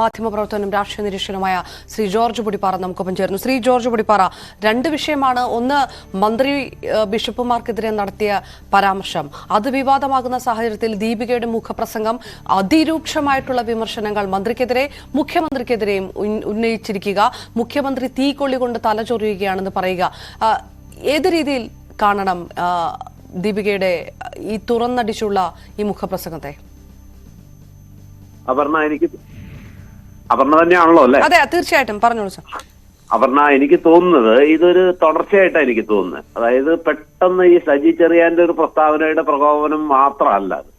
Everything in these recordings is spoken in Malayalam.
മാധ്യമപ്രവർത്തകനും രാഷ്ട്രീയ നിരീക്ഷകനുമായ ശ്രീ ജോർജ് പൊടിപ്പാറ നമുക്കൊപ്പം ചേർന്നു ശ്രീ ജോർജ് പൊടിപ്പാറ രണ്ട് വിഷയമാണ്. ഒന്ന് മന്ത്രി ബിഷപ്പുമാർക്കെതിരെ നടത്തിയ പരാമർശം. അത് വിവാദമാകുന്ന സാഹചര്യത്തിൽ ദീപികയുടെ മുഖപ്രസംഗം അതിരൂക്ഷമായിട്ടുള്ള വിമർശനങ്ങൾ മന്ത്രിക്കെതിരെ മുഖ്യമന്ത്രിക്കെതിരെയും ഉന്നയിച്ചിരിക്കുക. മുഖ്യമന്ത്രി തീ കൊള്ളികൊണ്ട് തലചൊറിയുകയാണെന്ന് പറയുക. ഏത് രീതിയിൽ കാണണം ദീപികയുടെ ഈ തുറന്നടിച്ചുള്ള ഈ മുഖപ്രസംഗത്തെ? അപർണ എനിക്ക് അപർണ തന്നെയാണല്ലോ അല്ലേ? അതെ തീർച്ചയായിട്ടും. പറഞ്ഞോളൂ സാർ. അപർണ എനിക്ക് തോന്നുന്നത് ഇതൊരു തുടർച്ചയായിട്ടാണ് എനിക്ക് തോന്നുന്നത്. അതായത് പെട്ടെന്ന് ഈ സജി ചെറിയാന്റെ ഒരു പ്രസ്താവനയുടെ പ്രകോപനം മാത്രമല്ല അത്.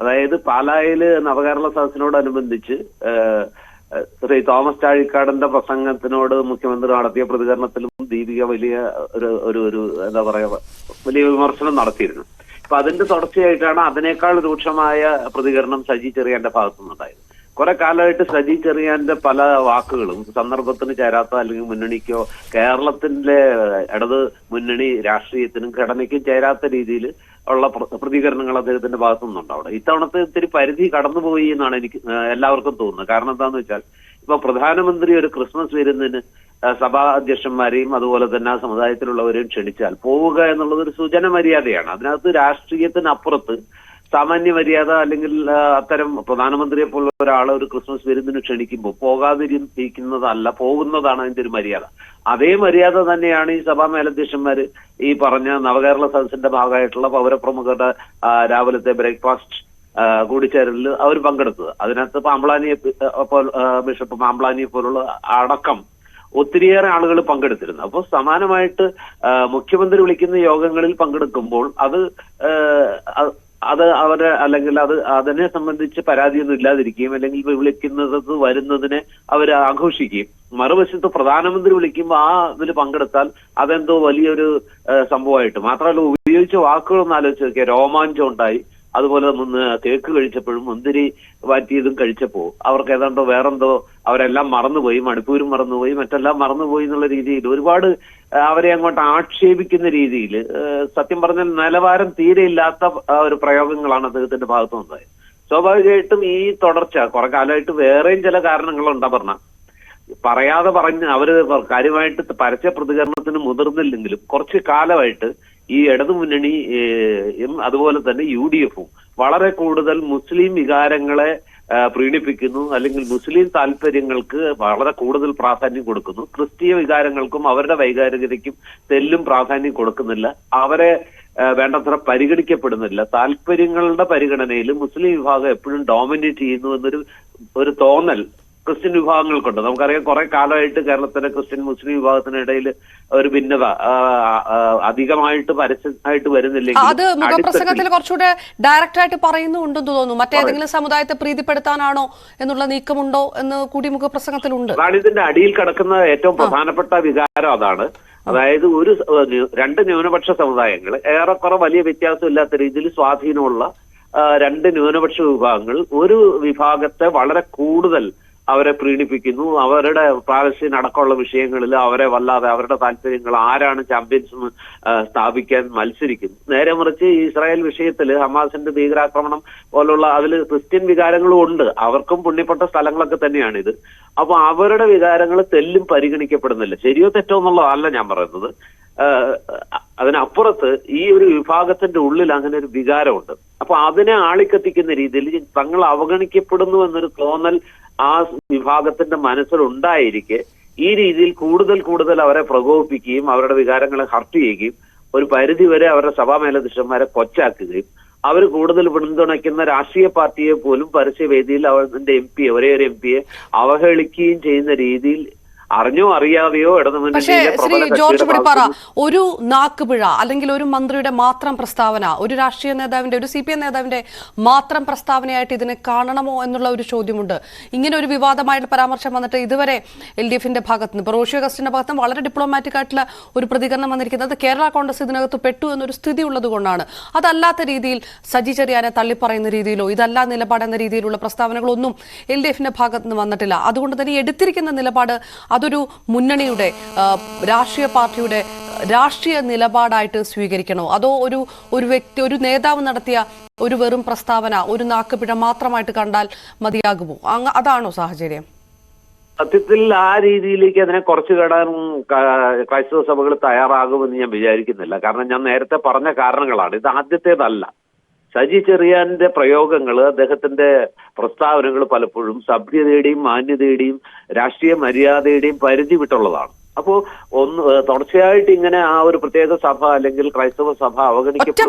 അതായത് പാലായിൽ നവകേരള സദസ്സിനോടനുബന്ധിച്ച് ശ്രീ തോമസ് ചാഴിക്കാടന്റെ പ്രസംഗത്തിനോട് മുഖ്യമന്ത്രി നടത്തിയ പ്രതികരണത്തിലും ദീപിക വലിയ ഒരു ഒരു ഒരു എന്താ പറയാ വലിയ വിമർശനം നടത്തിയിരുന്നു. അപ്പൊ അതിന്റെ തുടർച്ചയായിട്ടാണ് അതിനേക്കാൾ രൂക്ഷമായ പ്രതികരണം സജി ചെറിയാന്റെ ഭാഗത്തുനിന്നുണ്ടായത്. കുറെ കാലമായിട്ട് സജി പല വാക്കുകളും സന്ദർഭത്തിന് ചേരാത്ത അല്ലെങ്കിൽ മുന്നണിക്കോ കേരളത്തിന്റെ ഇടത് മുന്നണി രാഷ്ട്രീയത്തിനും ഘടനയ്ക്കും ചേരാത്ത രീതിയിൽ ഉള്ള പ്ര- പ്രതികരണങ്ങൾ അദ്ദേഹത്തിന്റെ ഭാഗത്തു നിന്നുണ്ട് അവിടെ. ഇത്തവണത്തെ ഇത്തിരി പരിധി കടന്നുപോയി എന്നാണ് എനിക്ക് എല്ലാവർക്കും തോന്നുന്നത്. കാരണം എന്താണെന്ന് വെച്ചാൽ ഇപ്പൊ പ്രധാനമന്ത്രി ഒരു ക്രിസ്മസ് വരുന്നതിന് സഭാ അധ്യക്ഷന്മാരെയും അതുപോലെ തന്നെ ആ സമുദായത്തിലുള്ളവരെയും ക്ഷണിച്ചാൽ പോവുക എന്നുള്ളത് ഒരു സൂചന മര്യാദയാണ്. അതിനകത്ത് രാഷ്ട്രീയത്തിനപ്പുറത്ത് സാമാന്യ മര്യാദ അല്ലെങ്കിൽ അത്തരം പ്രധാനമന്ത്രിയെ പോലുള്ള ഒരാളെ ഒരു ക്രിസ്മസ് വിരുന്നിന് ക്ഷണിക്കുമ്പോൾ പോകാതിരിക്കുന്നതല്ല പോകുന്നതാണ് അതിന്റെ ഒരു മര്യാദ. അതേ മര്യാദ തന്നെയാണ് ഈ സഭാ മേലധ്യക്ഷന്മാര് ഈ പറഞ്ഞ നവകേരള സദസ്സിന്റെ ഭാഗമായിട്ടുള്ള പൗരപ്രമുഖരുടെ രാവിലത്തെ ബ്രേക്ക്ഫാസ്റ്റ് കൂടിച്ചേരലിൽ അവർ പങ്കെടുത്തത്. അതിനകത്ത് പാമ്പ്ളാനിയെ ബിഷപ്പ് പാമ്പ്ളാനിയെ പോലുള്ള അടക്കം ഒത്തിരിയേറെ ആളുകൾ പങ്കെടുത്തിരുന്നു. അപ്പോൾ സമാനമായിട്ട് മുഖ്യമന്ത്രി വിളിക്കുന്ന യോഗങ്ങളിൽ പങ്കെടുക്കുമ്പോൾ അത് അത് അവരെ അല്ലെങ്കിൽ അത് അതിനെ സംബന്ധിച്ച് പരാതിയൊന്നും ഇല്ലാതിരിക്കുകയും അല്ലെങ്കിൽ വിളിക്കുന്നത് വരുന്നതിനെ അവർ ആഘോഷിക്കുകയും മറുവശത്ത് പ്രധാനമന്ത്രി വിളിക്കുമ്പോൾ ആ ഇതിൽ പങ്കെടുത്താൽ അതെന്തോ വലിയൊരു സംഭവമായിട്ട് മാത്രമല്ല ഉപയോഗിച്ച വാക്കുകളൊന്നും ആലോചിച്ച് നോക്കിയാൽ രോമാഞ്ചം ഉണ്ടായി. അതുപോലെ തേക്ക് കഴിച്ചപ്പോഴും മുന്തിരി വാറ്റിയതും കഴിച്ചപ്പോ അവർക്ക് ഏതാണ്ടോ വേറെന്തോ അവരെല്ലാം മറന്നുപോയി മണിപ്പൂരും മറന്നുപോയി മറ്റെല്ലാം മറന്നുപോയി എന്നുള്ള രീതിയിൽ ഒരുപാട് അവരെ അങ്ങോട്ട് ആക്ഷേപിക്കുന്ന രീതിയിൽ സത്യം പറഞ്ഞാൽ നിലവാരം തീരെ ഇല്ലാത്ത ഒരു പ്രയോഗങ്ങളാണ് അദ്ദേഹത്തിന്റെ ഭാഗത്തു നിന്നുണ്ടായത്. സ്വാഭാവികമായിട്ടും ഈ തുടർച്ച കുറെ കാലമായിട്ട് വേറെയും ചില കാരണങ്ങളുണ്ടാ പറഞ്ഞ പറയാതെ പറഞ്ഞ് അവർ കാര്യമായിട്ട് പരസ്യ പ്രതികരണത്തിന് മുതിർന്നില്ലെങ്കിലും കുറച്ച് കാലമായിട്ട് ഈ ഇടതുമുന്നണി ഏഹ്, അതുപോലെ തന്നെ യു ഡി എഫും വളരെ കൂടുതൽ മുസ്ലിം വികാരങ്ങളെ പ്രീണിപ്പിക്കുന്നു. അല്ലെങ്കിൽ മുസ്ലിം താല്പര്യങ്ങൾക്ക് വളരെ കൂടുതൽ പ്രാധാന്യം കൊടുക്കുന്നു. ക്രിസ്തീയ വികാരങ്ങൾക്കും അവരുടെ വൈകാരികതയ്ക്കും തെല്ലും പ്രാധാന്യം കൊടുക്കുന്നില്ല. അവരെ വേണ്ടത്ര പരിഗണിക്കപ്പെടുന്നില്ല. താല്പര്യങ്ങളുടെ പരിഗണനയിൽ മുസ്ലിം വിഭാഗം എപ്പോഴും ഡോമിനേറ്റ് ചെയ്യുന്നു എന്നൊരു ഒരു തോന്നൽ ക്രിസ്ത്യൻ വിഭാഗങ്ങൾക്കുണ്ട്. നമുക്കറിയാം കുറെ കാലമായിട്ട് കേരളത്തിലെ ക്രിസ്ത്യൻ മുസ്ലിം വിഭാഗത്തിനിടയിൽ ഒരു ഭിന്നത അധികമായിട്ട് പരസ്യമായിട്ട് വരുന്നില്ലെങ്കിൽ അത് മുഖപ്രസംഗത്തിൽ കുറച്ചുകൂടെ ഡയറക്റ്റ് ആയിട്ട് പറയുന്നുണ്ടെന്ന് തോന്നുന്നു. മറ്റേതെങ്കിലും സമുദായത്തെ പ്രീതിപ്പെടുത്താനാണോ എന്നുള്ള നീക്കമുണ്ടോ എന്ന് കൂടി മുഖപ്രസംഗത്തിലുണ്ട് അതാണ് ഇതിന്റെ അടിയിൽ കിടക്കുന്ന ഏറ്റവും പ്രധാനപ്പെട്ട വികാരം അതാണ്. അതായത് ഒരു രണ്ട് ന്യൂനപക്ഷ സമുദായങ്ങൾ ഏറെക്കുറെ വലിയ വ്യത്യാസമില്ലാത്ത രീതിയിൽ സ്വാധീനമുള്ള രണ്ട് ന്യൂനപക്ഷ വിഭാഗങ്ങൾ ഒരു വിഭാഗത്തെ വളരെ കൂടുതൽ അവരെ പ്രീണിപ്പിക്കുന്നു. അവരുടെ പ്രാവശ്യം അടക്കമുള്ള വിഷയങ്ങളിൽ അവരെ വല്ലാതെ അവരുടെ താല്പര്യങ്ങൾ ആരാണ് ചാമ്പ്യൻസ് സ്ഥാപിക്കാൻ മത്സരിക്കുന്നു. നേരെ മറിച്ച് ഇസ്രായേൽ വിഷയത്തിൽ ഹമാസിന്റെ ഭീകരാക്രമണം പോലുള്ള അതിൽ ക്രിസ്ത്യൻ വികാരങ്ങളും ഉണ്ട്. അവർക്കും പുണ്യപ്പെട്ട സ്ഥലങ്ങളൊക്കെ തന്നെയാണ് ഇത് അപ്പൊ അവരുടെ വികാരങ്ങൾ തെല്ലും പരിഗണിക്കപ്പെടുന്നില്ല. ശരിയോ തെറ്റോ എന്നുള്ളതല്ല ഞാൻ പറയുന്നത്. അതിനപ്പുറത്ത് ഈ ഒരു വിഭാഗത്തിന്റെ ഉള്ളിൽ അങ്ങനെ ഒരു വികാരമുണ്ട്. അപ്പൊ അതിനെ ആളിക്കത്തിക്കുന്ന രീതിയിൽ തങ്ങൾ അവഗണിക്കപ്പെടുന്നു എന്നൊരു തോന്നൽ ആ വിഭാഗത്തിന്റെ മനസ്സിലുണ്ടായിരിക്കെ ഈ രീതിയിൽ കൂടുതൽ കൂടുതൽ അവരെ പ്രകോപിപ്പിക്കുകയും അവരുടെ വികാരങ്ങളെ ഹർട്ട് ചെയ്യുകയും ഒരു പരിധി വരെ അവരുടെ സഭാ മേലധ്യക്ഷന്മാരെ കൊച്ചാക്കുകയും അവർ കൂടുതൽ പിന്തുണയ്ക്കുന്ന രാഷ്ട്രീയ പാർട്ടിയെ പോലും പരസ്യവേദിയിൽ അവരുടെ എം പിയെ ഒരേ ഒരു എം പിയെ അവഹേളിക്കുകയും ചെയ്യുന്ന രീതിയിൽ അറിഞ്ഞോ അറിയാതെയോ പക്ഷേ ശ്രീ ജോർജ് പിടിപ്പാറ ഒരു നാക്കുപിഴ അല്ലെങ്കിൽ ഒരു മന്ത്രിയുടെ മാത്രം പ്രസ്താവന ഒരു രാഷ്ട്രീയ നേതാവിന്റെ ഒരു സി പി എം നേതാവിന്റെ മാത്രം പ്രസ്താവനയായിട്ട് ഇതിനെ കാണണമോ എന്നുള്ള ഒരു ചോദ്യമുണ്ട്. ഇങ്ങനെ ഒരു വിവാദമായിട്ടുള്ള പരാമർശം വന്നിട്ട് ഇതുവരെ എൽ ഡി എഫിന്റെ ഭാഗത്ത് നിന്ന് റോഷി അഗസ്റ്റിന്റെ ഭാഗത്ത് വളരെ ഡിപ്ലോമാറ്റിക് ആയിട്ടുള്ള ഒരു പ്രതികരണം വന്നിരിക്കുന്നത് കേരള കോൺഗ്രസ് ഇതിനകത്ത് പെട്ടു എന്നൊരു സ്ഥിതി ഉള്ളത് കൊണ്ടാണ്. അതല്ലാത്ത രീതിയിൽ സജി ചെറിയാനെ തള്ളിപ്പറയുന്ന രീതിയിലോ ഇതല്ല നിലപാട് എന്ന രീതിയിലുള്ള പ്രസ്താവനകളൊന്നും എൽ ഡി എഫിന്റെ ഭാഗത്ത് നിന്ന് വന്നിട്ടില്ല. അതുകൊണ്ട് തന്നെ എടുത്തിരിക്കുന്ന നിലപാട് അതൊരു മുന്നണിയുടെ രാഷ്ട്രീയ പാർട്ടിയുടെ രാഷ്ട്രീയ നിലപാടായിട്ട് സ്വീകരിക്കണോ? അതോ ഒരു ഒരു വ്യക്തി ഒരു നേതാവ് നടത്തിയ ഒരു വെറും പ്രസ്താവന ഒരു നാക്കുപിഴ മാത്രമായിട്ട് കണ്ടാൽ മതിയാകുമോ? അങ്ങ് അതാണോ സാഹചര്യം? സത്യത്തിൽ ആ രീതിയിലേക്ക് അതിനെ കുറച്ച് കടാൻ ക്രൈസ്തവ സഭകൾ തയ്യാറാകുമെന്ന് ഞാൻ വിചാരിക്കുന്നില്ല. കാരണം ഞാൻ നേരത്തെ പറഞ്ഞ കാരണങ്ങളാണ്. ഇത് ആദ്യത്തേതല്ല. സജി ചെറിയാന്റെ പ്രയോഗങ്ങൾ അദ്ദേഹത്തിന്റെ പ്രസ്താവനകൾ പലപ്പോഴും സഭ്യതയുടെയും മാന്യതയുടെയും രാഷ്ട്രീയ മര്യാദയുടെയും പരിധി വിട്ടുള്ളതാണ്. അപ്പോ ഒന്ന് തുടർച്ചയായിട്ട് ഇങ്ങനെ ആ ഒരു പ്രത്യേക സഭ അല്ലെങ്കിൽ ക്രൈസ്തവ സഭ അവഗണിക്കപ്പെട്ടു